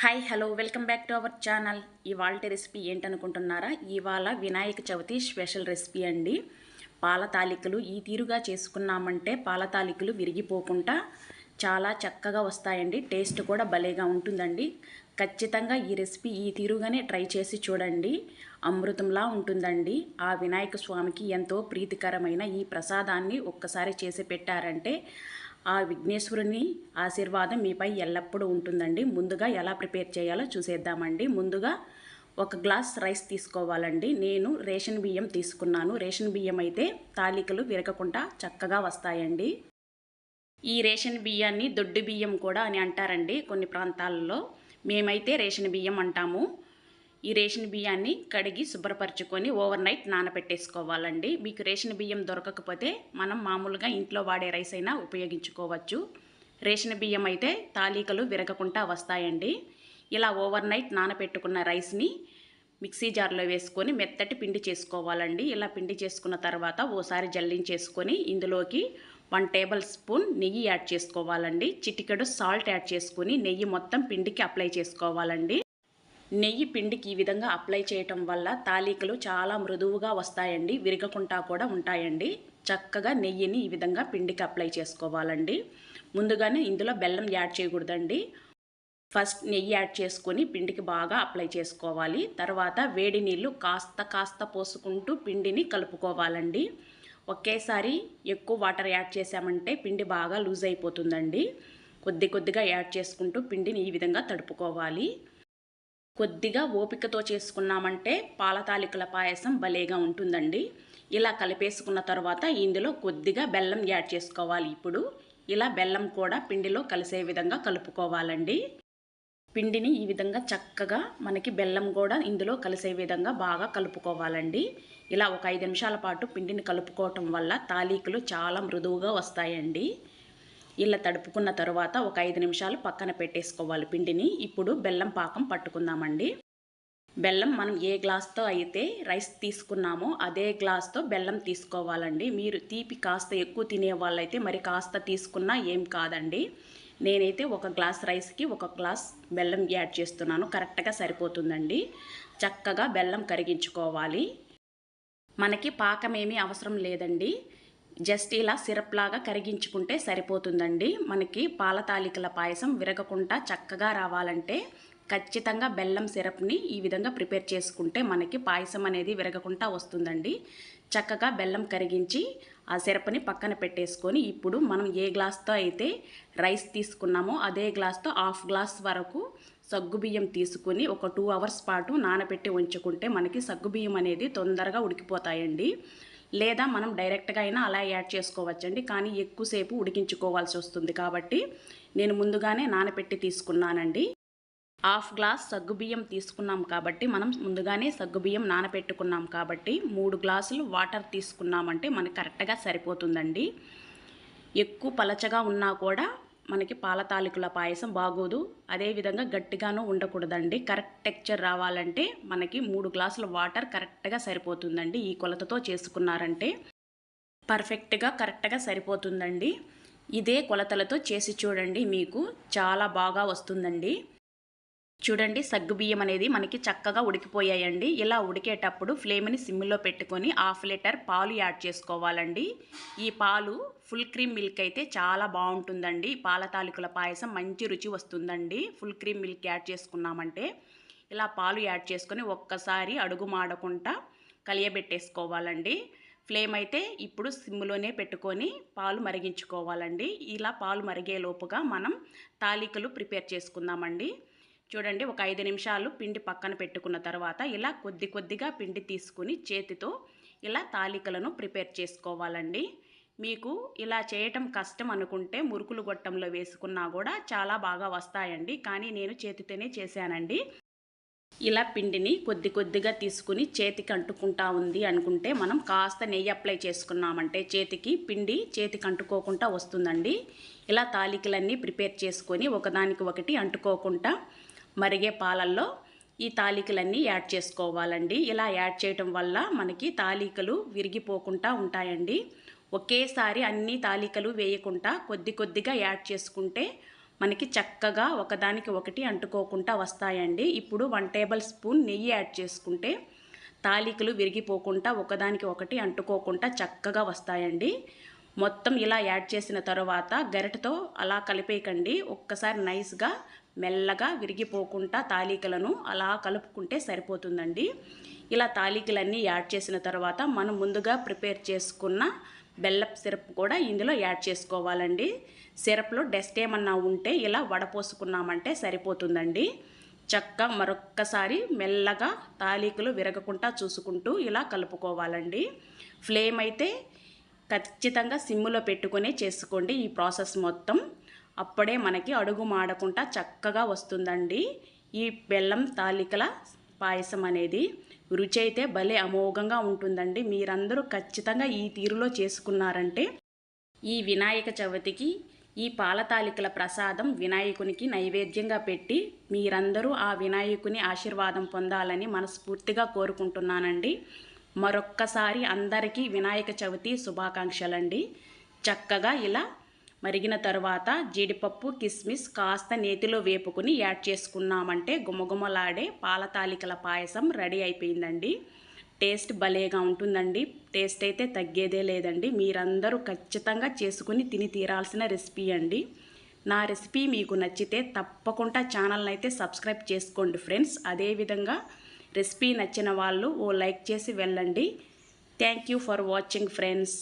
Hi hello welcome back to our channel. ఇవాళ recipe ఏంటనుకుంటున్నారా? ఇవాళ వినాయక చవితి స్పెషల్ రెసిపీ అండి. పాల తాలికలు ఈ తీరుగా చేసుకున్నామంటే పాల తాలికలు విరిగిపోకుండా చాలా చక్కగా వస్తాయండి. టేస్ట్ కూడా భలేగా ఉంటుందండి. ఖచ్చితంగా ఈ రెసిపీ ఈ తీరుగానే ట్రై చేసి చూడండి. అమృతంలా ఉంటుందండి. ఆ వినాయక స్వామికి ఎంతో ప్రీతికరమైన ఈ ప్రసాదాన్ని ఒక్కసారి చేసి పెట్టారంటే ఆ విఘ్నేశ్వరుని ఆశీర్వాదం మీపై ఎల్లప్పుడూ ఉంటుందండి. ముందుగా ఎలా ప్రిపేర్ చేయాలో చూసేద్దామండి. ముందుగా ఒక గ్లాస్ రైస్ తీసుకోవాలండి. నేను రేషన్ బియ్యం తీసుకున్నాను. రేషన్ బియ్యం అయితే తాలికలు విరగకుండా చక్కగా వస్తాయండి. ఈ రేషన్ బియ్యాన్ని దొడ్డు బియ్యం కూడా అని అంటారండి కొన్ని ప్రాంతాలలో. మేమైతే రేషన్ బియ్యం అంటాము. ఈ రేషన్ బియ్యాన్ని కడిగి శుభ్రపరచుకొని ఓవర్ నైట్ నానబెట్టేసుకోవాలండి. మీకు రేషన్ బియ్యం దొరకకపోతే మనం మామూలుగా ఇంట్లో వాడే రైస్ అయినా ఉపయోగించుకోవచ్చు. రేషన్ బియ్యం అయితే తాలీకలు విరగకుండా వస్తాయండి. ఇలా ఓవర్ నైట్ నానబెట్టుకున్న రైస్ని మిక్సీ జార్లో వేసుకొని మెత్తటి పిండి చేసుకోవాలండి. ఇలా పిండి చేసుకున్న తర్వాత ఓసారి జల్లించేసుకొని ఇందులోకి వన్ టేబుల్ స్పూన్ నెయ్యి యాడ్ చేసుకోవాలండి. చిటికెడు సాల్ట్ యాడ్ చేసుకొని నెయ్యి మొత్తం పిండికి అప్లై చేసుకోవాలండి. నెయ్యి పిండికి ఈ విధంగా అప్లై చేయటం వల్ల తాలీకలు చాలా మృదువుగా వస్తాయండి విరగకుండా కూడా ఉంటాయండి. చక్కగా నెయ్యిని ఈ విధంగా పిండికి అప్లై చేసుకోవాలండి. ముందుగానే ఇందులో బెల్లం యాడ్ చేయకూడదండి. ఫస్ట్ నెయ్యి యాడ్ చేసుకొని పిండికి బాగా అప్లై చేసుకోవాలి. తర్వాత వేడి నీళ్ళు కాస్త కాస్త పోసుకుంటూ పిండిని కలుపుకోవాలండి. ఒకేసారి ఎక్కువ వాటర్ యాడ్ చేసామంటే పిండి బాగా లూజ్ అయిపోతుందండి. కొద్ది కొద్దిగా యాడ్ చేసుకుంటూ పిండిని ఈ విధంగా తడుపుకోవాలి. కొద్దిగా ఓపికతో చేసుకున్నామంటే పాలతాలికల పాయసం భలేగా ఉంటుందండి. ఇలా కలిపేసుకున్న తర్వాత ఇందులో కొద్దిగా బెల్లం యాడ్ చేసుకోవాలి ఇప్పుడు. ఇలా బెల్లం కూడా పిండిలో కలిసే విధంగా కలుపుకోవాలండి. పిండిని ఈ విధంగా చక్కగా మనకి బెల్లం కూడా ఇందులో కలిసే విధంగా బాగా కలుపుకోవాలండి. ఇలా ఒక ఐదు నిమిషాల పాటు పిండిని కలుపుకోవటం వల్ల తాలీకులు చాలా మృదువుగా వస్తాయండి. ఇలా తడుపుకున్న తర్వాత ఒక ఐదు నిమిషాలు పక్కన పెట్టేసుకోవాలి పిండిని. ఇప్పుడు బెల్లం పాకం పట్టుకుందామండి. బెల్లం మనం ఏ గ్లాస్తో అయితే రైస్ తీసుకున్నామో అదే గ్లాస్తో బెల్లం తీసుకోవాలండి. మీరు తీపి కాస్త ఎక్కువ తినే వాళ్ళైతే మరి కాస్త తీసుకున్నా ఏం కాదండి. నేనైతే ఒక గ్లాస్ రైస్కి ఒక గ్లాస్ బెల్లం యాడ్ చేస్తున్నాను. కరెక్ట్గా సరిపోతుందండి. చక్కగా బెల్లం కరిగించుకోవాలి. మనకి పాకం ఏమీ అవసరం లేదండి. జస్ట్ ఇలా సిరప్ లాగా కరిగించుకుంటే సరిపోతుందండి. మనకి పాల తాలికల పాయసం విరగకుండా చక్కగా రావాలంటే ఖచ్చితంగా బెల్లం సిరప్ని ఈ విధంగా ప్రిపేర్ చేసుకుంటే మనకి పాయసం అనేది విరగకుండా వస్తుందండి. చక్కగా బెల్లం కరిగించి ఆ సిరప్ని పక్కన పెట్టేసుకొని ఇప్పుడు మనం ఏ గ్లాస్తో అయితే రైస్ తీసుకున్నామో అదే గ్లాస్తో హాఫ్ గ్లాస్ వరకు సగ్గుబియ్యం తీసుకుని ఒక టూ అవర్స్ పాటు నానబెట్టి ఉంచుకుంటే మనకి సగ్గుబియ్యం అనేది తొందరగా ఉడికిపోతాయండి. లేదా మనం డైరెక్ట్గా అయినా అలా యాడ్ చేసుకోవచ్చండి. కానీ ఎక్కువసేపు ఉడికించుకోవాల్సి వస్తుంది కాబట్టి నేను ముందుగానే నానబెట్టి తీసుకున్నానండి. హాఫ్ గ్లాస్ సగ్గుబియ్యం తీసుకున్నాం కాబట్టి మనం ముందుగానే సగ్గుబియ్యం నానపెట్టుకున్నాం కాబట్టి మూడు గ్లాసులు వాటర్ తీసుకున్నామంటే మనకి కరెక్ట్గా సరిపోతుందండి. ఎక్కువ పలచగా ఉన్నా కూడా మనకి పాల తాలికల పాయసం బాగోదు. అదేవిధంగా గట్టిగాను ఉండకూడదండి. కరెక్ట్ టెక్చర్ రావాలంటే మనకి మూడు గ్లాసుల వాటర్ కరెక్ట్గా సరిపోతుందండి. ఈ కొలతతో చేసుకున్నారంటే పర్ఫెక్ట్గా కరెక్ట్గా సరిపోతుందండి. ఇదే కొలతలతో చేసి చూడండి మీకు. చాలా బాగా వస్తుందండి. చూడండి సగ్గుబియ్యం అనేది మనకి చక్కగా ఉడికిపోయాయండి. ఇలా ఉడికేటప్పుడు ఫ్లేమ్ని సిమ్లో పెట్టుకొని హాఫ్ లీటర్ పాలు యాడ్ చేసుకోవాలండి. ఈ పాలు ఫుల్ క్రీమ్ మిల్క్ అయితే చాలా బాగుంటుందండి. పాల తాలికల పాయసం మంచి రుచి వస్తుందండి. ఫుల్ క్రీమ్ మిల్క్ యాడ్ చేసుకున్నామంటే ఇలా పాలు యాడ్ చేసుకొని ఒక్కసారి అడుగు మాడకుండా కలియబెట్టేసుకోవాలండి. ఫ్లేమ్ అయితే ఇప్పుడు సిమ్లోనే పెట్టుకొని పాలు మరిగించుకోవాలండి. ఇలా పాలు మరిగే లోపుగా మనం తాలికలు ప్రిపేర్ చేసుకుందామండి. చూడండి ఒక ఐదు నిమిషాలు పిండి పక్కన పెట్టుకున్న తర్వాత ఇలా కొద్ది కొద్దిగా పిండి తీసుకుని చేతితో ఇలా తాలికలను ప్రిపేర్ చేసుకోవాలండి. మీకు ఇలా చేయటం కష్టం అనుకుంటే మురుకులు గొట్టంలో వేసుకున్నా కూడా చాలా బాగా వస్తాయండి. కానీ నేను చేతితోనే చేశానండి. ఇలా పిండిని కొద్ది కొద్దిగా తీసుకుని చేతికి అంటుకుంటా ఉంది అనుకుంటే మనం కాస్త నెయ్యి అప్లై చేసుకున్నామంటే చేతికి పిండి చేతికి అంటుకోకుండా వస్తుందండి. ఇలా తాలికలన్నీ ప్రిపేర్ చేసుకొని ఒకదానికి ఒకటి అంటుకోకుండా మరిగే పాలల్లో ఈ తాలికలన్నీ యాడ్ చేసుకోవాలండి. ఇలా యాడ్ చేయటం వల్ల మనకి తాలికలు విరిగిపోకుండా ఉంటాయండి. ఒకేసారి అన్ని తాలికలు వేయకుండా కొద్ది కొద్దిగా యాడ్ చేసుకుంటే మనకి చక్కగా ఒకదానికి ఒకటి అంటుకోకుండా వస్తాయండి. ఇప్పుడు వన్ టేబుల్ స్పూన్ నెయ్యి యాడ్ చేసుకుంటే తాలికలు విరిగిపోకుండా ఒకదానికి ఒకటి అంటుకోకుండా చక్కగా వస్తాయండి. మొత్తం ఇలా యాడ్ చేసిన తర్వాత గరిటతో అలా కలిపేయకండి. ఒక్కసారి నైస్గా మెల్లగా విరిగిపోకుండా తాలికలను అలా కలుపుకుంటే సరిపోతుందండి. ఇలా తాలికలన్నీ యాడ్ చేసిన తర్వాత మనం ముందుగా ప్రిపేర్ చేసుకున్న బెల్లప్ సిరప్ కూడా ఇందులో యాడ్ చేసుకోవాలండి. సిరప్లో డస్ట్ ఏమన్నా ఉంటే ఇలా వడపోసుకున్నామంటే సరిపోతుందండి. చక్క మరొక్కసారి మెల్లగా తాలికలు విరగకుండా చూసుకుంటూ ఇలా కలుపుకోవాలండి. ఫ్లేమ్ అయితే ఖచ్చితంగా సిమ్ములో పెట్టుకునే చేసుకోండి. ఈ ప్రాసెస్ మొత్తం అప్పుడే మనకి అడుగు మాడకుండా చక్కగా వస్తుందండి. ఈ బెల్లం తాలికల పాయసం అనేది రుచి అయితే భలే అమోఘంగా ఉంటుందండి. మీరందరూ ఖచ్చితంగా ఈ తీరులో చేసుకున్నారంటే ఈ వినాయక చవితికి ఈ పాలతాలికల ప్రసాదం వినాయకునికి నైవేద్యంగా పెట్టి మీరందరూ ఆ వినాయకుని ఆశీర్వాదం పొందాలని మనస్ఫూర్తిగా కోరుకుంటున్నానండి. మరొక్కసారి అందరికీ వినాయక చవితి శుభాకాంక్షలండి. చక్కగా ఇలా మరిగిన తర్వాత జీడిపప్పు కిస్మిస్ కాస్త నేతిలో వేపుకుని యాడ్ చేసుకున్నామంటే గుమగుమలాడే పాలతాలికల పాయసం రెడీ అయిపోయిందండి. టేస్ట్ భలేగా ఉంటుందండి. టేస్ట్ అయితే తగ్గేదే లేదండి. మీరందరూ ఖచ్చితంగా చేసుకుని తిని తీరాల్సిన రెసిపీ అండి. నా రెసిపీ మీకు నచ్చితే తప్పకుండా ఛానల్ని అయితే సబ్స్క్రైబ్ చేసుకోండి ఫ్రెండ్స్. అదేవిధంగా రెసిపీ నచ్చిన వాళ్ళు ఓ లైక్ చేసి వెళ్ళండి. Thank you for watching friends